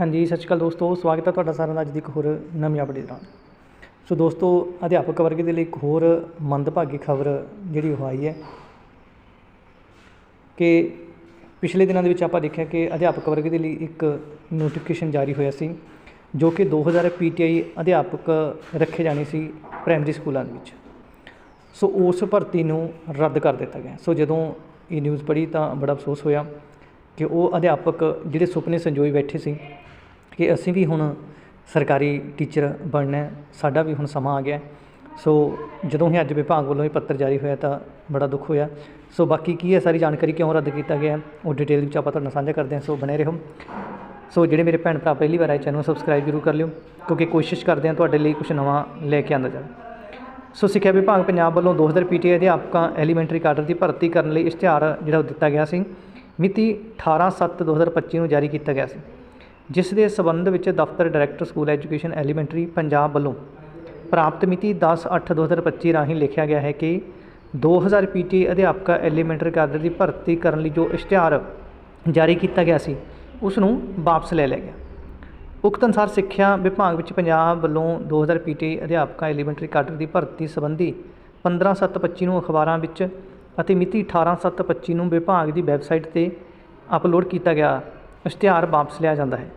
ਹਾਂਜੀ, ਸਤਿ ਸ਼੍ਰੀ ਅਕਾਲ ਦੋਸਤੋ, ਸਵਾਗਤ ਹੈ ਤੁਹਾਡਾ ਸਾਰਿਆਂ ਦਾ ਅੱਜ ਦੀ ਇੱਕ ਹੋਰ ਨਵੀਂ ਅਪਡੇਟ ਨਾਲ। ਸੋ ਦੋਸਤੋ, ਅਧਿਆਪਕ ਵਰਗ ਦੇ ਲਈ ਇੱਕ ਹੋਰ ਮੰਦਭਾਗੀ ਖਬਰ ਜਿਹੜੀ ਉਹ ਆਈ ਹੈ ਕਿ ਪਿਛਲੇ ਦਿਨਾਂ ਦੇ ਵਿੱਚ ਆਪਾਂ ਦੇਖਿਆ ਕਿ ਅਧਿਆਪਕ ਵਰਗ ਦੇ ਲਈ ਇੱਕ ਨੋਟੀਫਿਕੇਸ਼ਨ ਜਾਰੀ ਹੋਇਆ ਸੀ, ਜੋ ਕਿ 2000 ਪੀਟੀਆਈ ਅਧਿਆਪਕ ਰੱਖੇ ਜਾਣੇ ਸੀ ਪ੍ਰਾਇਮਰੀ ਸਕੂਲਾਂ ਦੇ ਵਿੱਚ। ਸੋ ਉਸ ਭਰਤੀ ਨੂੰ ਰੱਦ ਕਰ ਦਿੱਤਾ ਗਿਆ। ਸੋ ਜਦੋਂ ਇਹ ਨਿਊਜ਼ ਪੜ੍ਹੀ ਤਾਂ ਬੜਾ ਅਫਸੋਸ ਹੋਇਆ ਕਿ ਉਹ ਅਧਿਆਪਕ ਜਿਹੜੇ ਸੁਪਨੇ ਸੰਜੋਈ ਬੈਠੇ ਸੀ ਕਿ ਅਸੀਂ ਵੀ ਹੁਣ ਸਰਕਾਰੀ ਟੀਚਰ ਬਣਨਾ ਸਾਡਾ ਵੀ ਹੁਣ ਸਮਾਂ ਆ ਗਿਆ ਸੋ ਜਦੋਂ ਹੀ ਅੱਜ ਵਿਭਾਗ ਵੱਲੋਂ ਇਹ ਪੱਤਰ ਜਾਰੀ ਹੋਇਆ ਤਾਂ ਬੜਾ ਦੁੱਖ ਹੋਇਆ। ਸੋ ਬਾਕੀ ਕੀ ਹੈ, ਸਾਰੀ ਜਾਣਕਾਰੀ ਕਿਉਂ ਰੱਦ ਕੀਤਾ ਗਿਆ ਉਹ ਡਿਟੇਲ ਵਿੱਚ ਆਪਾਂ ਤੁਹਾਡੇ ਨਾਲ ਸਾਂਝਾ ਕਰਦੇ ਹਾਂ। ਸੋ ਬਣੇ ਰਹੋ। ਸੋ ਜਿਹੜੇ ਮੇਰੇ ਭੈਣ ਭਰਾ ਪਹਿਲੀ ਵਾਰ ਆਏ, ਚੈਨਲ ਨੂੰ ਸਬਸਕ੍ਰਾਈਬ ਜ਼ਰੂਰ ਕਰ ਲਿਓ, ਕਿਉਂਕਿ ਕੋਸ਼ਿਸ਼ ਕਰਦੇ ਹਾਂ ਤੁਹਾਡੇ ਲਈ ਕੁਝ ਨਵਾਂ ਲੈ ਕੇ ਆਉਂਦਾ ਜਾਵੇ। ਸੋ ਸਿੱਖਿਆ ਵਿਭਾਗ ਪੰਜਾਬ ਵੱਲੋਂ 2000 ਪੀਟੀਆਈ ਅਧਿਆਪਕਾਂ ਐਲੀਮੈਂਟਰੀ ਕਾਡਰ ਦੀ ਭਰਤੀ ਕਰਨ ਲਈ ਇਸ਼ਤਿਹਾਰ ਜਿਹੜਾ ਉਹ ਦਿੱਤਾ ਗਿਆ ਸੀ। ਮਿਤੀ 18/7/2025 ਨੂੰ ਜਾਰੀ ਕੀਤਾ ਗਿਆ ਸੀ। ਜਿਸ ਦੇ ਸਬੰਧ ਵਿੱਚ ਦਫ਼ਤਰ director school education elementary Punjab ਵੱਲੋਂ ਪ੍ਰਾਪਤ ਮਿਤੀ 10/8/2025 ਰਾਹੀਂ ਲਿਖਿਆ ਗਿਆ ਹੈ ਕਿ 2000 ਪੀਟੀ ਅਧਿਆਪਕਾ ਐਲੀਮੈਂਟਰੀ ਕਾਡਰ ਦੀ ਭਰਤੀ ਕਰਨ ਲਈ ਜੋ ਇਸ਼ਤਿਹਾਰ ਜਾਰੀ ਕੀਤਾ ਗਿਆ ਸੀ, ਉਸ ਨੂੰ ਵਾਪਸ ਲੈ ਲਿਆ ਗਿਆ। ਉਕਤ ਅਨੁਸਾਰ ਸਿੱਖਿਆ ਵਿਭਾਗ ਵਿੱਚ ਪੰਜਾਬ ਵੱਲੋਂ 2000 ਪੀਟੀ ਅਧਿਆਪਕਾ ਐਲੀਮੈਂਟਰੀ ਕਾਡਰ ਦੀ ਭਰਤੀ ਸੰਬੰਧੀ 15/7/25 ਨੂੰ ਅਖਬਾਰਾਂ ਵਿੱਚ ਅਤੇ ਮਿਤੀ 18/7/25 ਨੂੰ ਵਿਭਾਗ ਦੀ ਵੈਬਸਾਈਟ ਤੇ ਅਪਲੋਡ ਕੀਤਾ ਗਿਆ ਇਸ਼ਤਿਹਾਰ ਵਾਪਸ ਲਿਆ ਜਾਂਦਾ ਹੈ।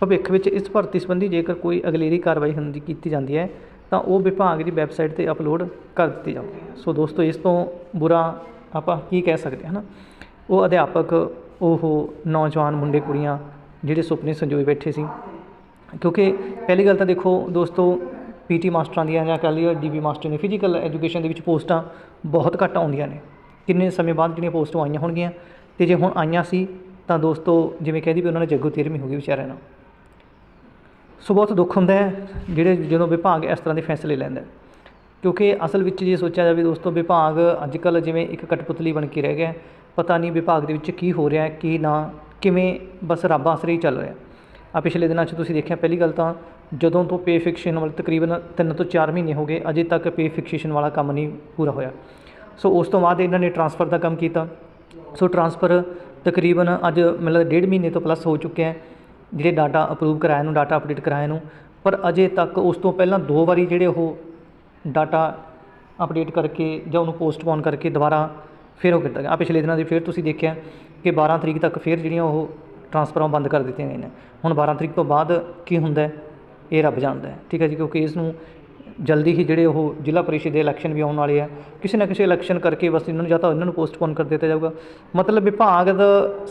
ਭਵਿੱਖ ਵਿੱਚ ਇਸ ਭਰਤੀ ਸੰਬੰਧੀ ਜੇਕਰ ਕੋਈ ਅਗਲੇਰੀ ਕਾਰਵਾਈ ਹੁੰਦੀ ਕੀਤੀ ਜਾਂਦੀ ਹੈ, ਤਾਂ ਉਹ ਵਿਭਾਗ ਦੀ ਵੈਬਸਾਈਟ ਤੇ ਅਪਲੋਡ ਕਰ ਦਿੱਤੀ ਜਾਊਗੀ ਸੋ ਦੋਸਤੋ, ਇਸ ਤੋਂ ਬੁਰਾ ਆਪਾਂ ਕੀ ਕਹਿ ਸਕਦੇ ਹਾਂ ਨਾ ਉਹ ਅਧਿਆਪਕ, ਉਹ ਨੌਜਵਾਨ ਮੁੰਡੇ, ਕੁੜੀਆਂ ਜਿਹੜੇ ਸੁਪਨੇ ਸੰਜੋਏ ਬੈਠੇ ਸੀ। ਕਿਉਂਕਿ ਪਹਿਲੀ ਗੱਲ ਤਾਂ ਦੇਖੋ ਦੋਸਤੋ ਪੀਟੀ ਮਾਸਟਰਾਂ ਦੀਆਂ ਜਾਂ ਕਹਿ ਲਈਏ ਡੀਬੀ ਮਾਸਟਰ ਨੇ ਫਿਜ਼ੀਕਲ ਐਜੂਕੇਸ਼ਨ ਦੇ ਵਿੱਚ ਪੋਸਟਾਂ ਬਹੁਤ ਘੱਟ ਆਉਂਦੀਆਂ ਨੇ। ਕਿੰਨੇ ਸਮੇਂ ਬਾਅਦ ਜਿਹੜੀਆਂ ਪੋਸਟਾਂ ਆਈਆਂ ਹੋਣਗੀਆਂ, ਤੇ ਜੇ ਹੁਣ ਆਈਆਂ ਸੀ, ਤਾਂ ਦੋਸਤੋ ਜਿਵੇਂ ਕਹਿੰਦੀ ਵੀ ਉਹਨਾਂ ਨੇ ਜੱਗੂ ਤੇਰਵੀਂ ਹੋ ਗਈ ਵਿਚਾਰਿਆਂ ਨਾਲ। ਸੋ ਬਹੁਤ ਦੁੱਖ ਹੁੰਦਾ ਹੈ ਜਿਹੜੇ ਜਦੋਂ ਵਿਭਾਗ ਇਸ ਤਰ੍ਹਾਂ ਦੇ ਫੈਸਲੇ ਲੈਂਦਾ ਕਿਉਂਕਿ ਅਸਲ ਵਿੱਚ ਜੇ ਸੋਚਿਆ ਜਾਵੇ ਦੋਸਤੋ ਵਿਭਾਗ ਅੱਜ ਕੱਲ੍ਹ ਜਿਵੇਂ ਇੱਕ ਕਠਪੁਤਲੀ ਬਣ ਕੇ ਰਹਿ ਗਿਆ ਪਤਾ ਨਹੀਂ ਵਿਭਾਗ ਦੇ ਵਿੱਚ ਕੀ ਹੋ ਰਿਹਾ ਕੀ ਨਾ, ਕਿਵੇਂ ਬਸ ਰੱਬ ਆਸਰੇ ਹੀ ਚੱਲ ਰਿਹਾ ਆ ਪਿਛਲੇ ਦਿਨਾਂ 'ਚ ਤੁਸੀਂ ਦੇਖਿਆ ਪਹਿਲੀ ਗੱਲ ਤਾਂ ਜਦੋਂ ਤੋਂ ਪੇ ਫਿਕਸੇਸ਼ਨ ਵਾਲੇ ਤਕਰੀਬਨ 3 ਤੋਂ 4 ਮਹੀਨੇ ਹੋ ਗਏ, ਅਜੇ ਤੱਕ ਪੇ ਫਿਕਸੇਸ਼ਨ ਵਾਲਾ ਕੰਮ ਨਹੀਂ ਪੂਰਾ ਹੋਇਆ। ਸੋ ਉਸ ਤੋਂ ਬਾਅਦ ਇਹਨਾਂ ਨੇ ਟਰਾਂਸਫਰ ਦਾ ਕੰਮ ਕੀਤਾ। ਸੋ ਟਰਾਂਸਫਰ ਤਕਰੀਬਨ ਅੱਜ ਮਤਲਬ ਡੇਢ ਮਹੀਨੇ ਤੋਂ ਪਲੱਸ ਹੋ ਚੁੱਕਿਆ ਹੈ। ਜਿਹੜੇ ਡਾਟਾ ਅਪਰੂਵ ਕਰਾਇਆ ਨੂੰ, ਡਾਟਾ ਅਪਡੇਟ ਕਰਾਇਆ ਨੂੰ, ਪਰ ਅਜੇ ਤੱਕ ਉਸ ਤੋਂ ਪਹਿਲਾਂ ਦੋ ਵਾਰੀ ਜਿਹੜੇ ਉਹ ਡਾਟਾ ਅਪਡੇਟ ਕਰਕੇ ਜਾਂ ਉਹਨੂੰ ਪੋਸਟਪੋਨ ਕਰਕੇ ਦੁਬਾਰਾ ਫਿਰ ਉਹ ਕੀਤਾ ਗਿਆ। ਆ ਪਿਛਲੇ ਦਿਨਾਂ ਦੇ ਫਿਰ ਤੁਸੀਂ ਦੇਖਿਆ ਕਿ 12 ਤਰੀਕ ਤੱਕ ਫਿਰ ਜਿਹੜੀਆਂ ਉਹ ਟਰਾਂਸਫਰਾਂ ਬੰਦ ਕਰ ਦਿੱਤੀਆਂ ਗਈਆਂ ਨੇ। ਹੁਣ 12 ਤਰੀਕ ਤੋਂ ਬਾਅਦ ਕੀ ਹੁੰਦਾ ਇਹ ਰੱਬ ਜਾਣਦਾ ਹੈ। ਠੀਕ ਹੈ ਜੀ, ਕਿਉਂਕਿ ਇਸ ਨੂੰ ਜਲਦੀ ਹੀ ਜਿਹੜੇ ਉਹ ਜ਼ਿਲ੍ਹਾ ਪਰਿਸ਼ਦ ਦੇ ਇਲੈਕਸ਼ਨ ਵੀ ਆਉਣ ਵਾਲੇ ਆ, ਕਿਸੇ ਨਾ ਕਿਸੇ ਇਲੈਕਸ਼ਨ ਕਰਕੇ ਬਸ ਇਹਨਾਂ ਨੂੰ ਜਾਂ ਤਾਂ ਇਹਨਾਂ ਨੂੰ ਪੋਸਟਪੋਨ ਕਰ ਦਿੱਤਾ ਜਾਊਗਾ। ਮਤਲਬ ਵਿਭਾਗ ਦਾ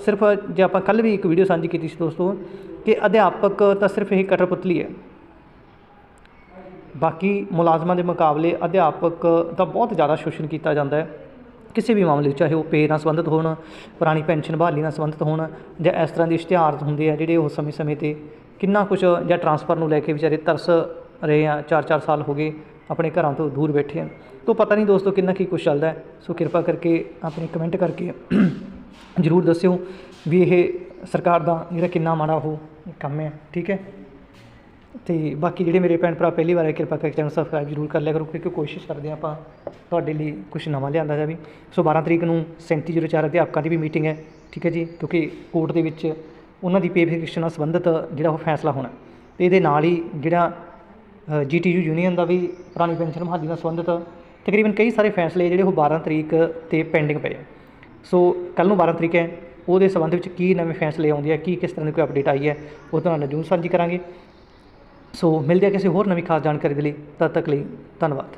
ਸਿਰਫ ਜੇ ਆਪਾਂ ਕੱਲ ਵੀ ਇੱਕ ਵੀਡੀਓ ਸਾਂਝੀ ਕੀਤੀ ਸੀ ਦੋਸਤੋ, ਕਿ ਅਧਿਆਪਕ ਤਾਂ ਸਿਰਫ ਇਹ ਕਟਰਪੁਤਲੀ ਹੈ। ਬਾਕੀ ਮੁਲਾਜ਼ਮਾਂ ਦੇ ਮੁਕਾਬਲੇ ਅਧਿਆਪਕ ਦਾ ਬਹੁਤ ਜ਼ਿਆਦਾ ਸ਼ੋਸ਼ਣ ਕੀਤਾ ਜਾਂਦਾ ਹੈ। ਕਿਸੇ ਵੀ ਮਾਮਲੇ ਵਿੱਚ, ਚਾਹੇ ਉਹ ਪੇ ਨਾਲ ਸੰਬੰਧਿਤ ਹੋਣ, ਪੁਰਾਣੀ ਪੈਨਸ਼ਨ ਬਹਾਲੀ ਨਾਲ ਸੰਬੰਧਿਤ ਹੋਣ, ਜਾਂ ਇਸ ਤਰ੍ਹਾਂ ਦੇ ਇਸ਼ਤਿਹਾਰ ਹੁੰਦੇ ਆ ਜਿਹੜੇ ਉਹ ਸਮੇਂ-ਸਮੇਂ ਤੇ ਕਿੰਨਾ ਕੁਝ ਜਾਂ ਟਰਾਂਸਫਰ ਨੂੰ ਲੈ ਕੇ ਵਿਚਾਰੇ ਤਰਸ ਰਹੇ ਹਾਂ 4-4 ਸਾਲ ਹੋ ਗਏ ਆਪਣੇ ਘਰਾਂ ਤੋਂ ਦੂਰ ਬੈਠੇ ਆ ਤੋਂ ਪਤਾ ਨਹੀਂ ਦੋਸਤੋ ਕਿੰਨਾ ਕੀ ਕੁਝ ਚੱਲਦਾ ਹੈ, ਸੋ ਕਿਰਪਾ ਕਰਕੇ ਆਪਣੇ ਕਮੈਂਟ ਕਰਕੇ ਜ਼ਰੂਰ ਦੱਸਿਓ ਵੀ ਇਹ ਸਰਕਾਰ ਦਾ ਜਿਹੜਾ ਕਿੰਨਾ ਮਾੜਾ ਉਹ ਕੰਮ ਹੈ, ਠੀਕ ਹੈ? ਤੇ ਬਾਕੀ ਜਿਹੜੇ ਮੇਰੇ ਭੈਣ ਭਰਾ ਪਹਿਲੀ ਵਾਰ ਆਏ, ਕਿਰਪਾ ਕਰਕੇ ਚੈਨਲ ਸਬਸਕ੍ਰਾਈਬ ਜ਼ਰੂਰ ਕਰ ਲਿਆ ਕਰੋ, ਕਿਉਂਕਿ ਕੋਸ਼ਿਸ਼ ਕਰਦੇ ਹਾਂ ਆਪਾਂ ਤੁਹਾਡੇ ਲਈ ਕੁਝ ਨਵਾਂ ਲਿਆਂਦਾ ਜਾਵੇ। ਸੋ 12 ਤਰੀਕ ਨੂੰ 3704 ਅਧਿਆਪਕਾਂ ਦੀ ਵੀ ਮੀਟਿੰਗ ਹੈ, ਠੀਕ ਹੈ ਜੀ? ਕਿਉਂਕਿ ਕੋਰਟ ਦੇ ਵਿੱਚ ਉਹਨਾਂ ਦੀ ਪੇ ਫਿਕੇਸ਼ਨ ਨਾਲ ਸੰਬੰਧਿਤ ਜਿਹੜਾ ਉਹ ਫੈਸਲਾ ਹੋਣਾ। ਤੇ ਇਹਦੇ ਨਾਲ ਹੀ ਜਿਹੜਾ ਜੀਟੀਯੂ ਯੂਨੀਅਨ ਦਾ ਵੀ ਪੁਰਾਣੀ ਪੈਨਸ਼ਨ ਬਹਾਲੀ ਨਾਲ ਸੰਬੰਧਿਤ ਤਕਰੀਬਨ ਕਈ ਸਾਰੇ ਫੈਸਲੇ ਜਿਹੜੇ ਉਹ 12 ਤਰੀਕ ਤੇ ਪੈਂਡਿੰਗ ਪਏ ਆ। ਸੋ ਕੱਲ ਨੂੰ 12 ਤਰੀਕ ਹੈ, ਉਹਦੇ ਸੰਬੰਧ ਵਿੱਚ ਕੀ ਨਵੇਂ ਫੈਸਲੇ ਆਉਂਦੇ ਆ, ਕੀ ਕਿਸ ਤਰ੍ਹਾਂ ਦੀ ਕੋਈ ਅਪਡੇਟ ਆਈ ਹੈ, ਉਹ ਤੁਹਾਨੂੰ ਜ਼ਰੂਰ ਸਾਂਝੀ ਕਰਾਂਗੇ। ਸੋ ਮਿਲਦੇ ਆ ਕਿਸੇ ਹੋਰ ਨਵੀਂ ਖਾਸ ਜਾਣਕਾਰੀ ਦੇ ਲਈ, ਤਦ ਤੱਕ ਲਈ ਧੰਨਵਾਦ।